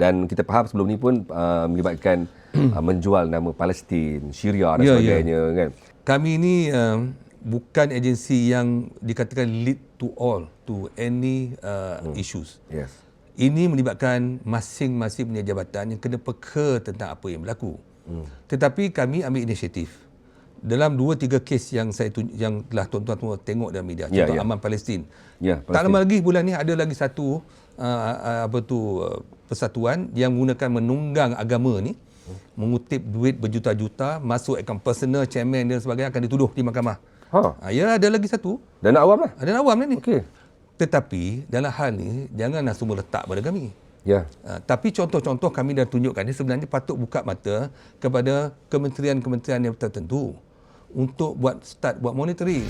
Dan kita faham sebelum ni pun uh, melibatkan uh, menjual nama Palestin, Syria dan Ya, ya. sebagainya kan. Kami ini uh, bukan agensi yang dikatakan lead to all to any uh, hmm. issues. Yes. Ini melibatkan masing-masing punya jabatan yang kena peka tentang apa yang berlaku. Hmm. Tetapi kami ambil inisiatif. Dalam dua tiga kes yang saya tunj- yang telah tuan-tuan semua tengok dalam media, Ya, contoh ya. Aman Palestin. Ya, Tak lama lagi bulan ni ada lagi satu uh, uh, apa tu uh, persatuan yang menggunakan menunggang agama ni mengutip duit berjuta-juta masuk akaun personal chairman dan sebagainya akan dituduh di mahkamah. Ha. Ha, ya ada lagi satu. Dan awam lah. Ada awam ni. Okey. Tetapi dalam hal ni janganlah semua letak pada kami. Ya. Uh, tapi contoh-contoh kami dah tunjukkan ni sebenarnya patut buka mata kepada kementerian-kementerian yang tertentu untuk buat start buat monitoring.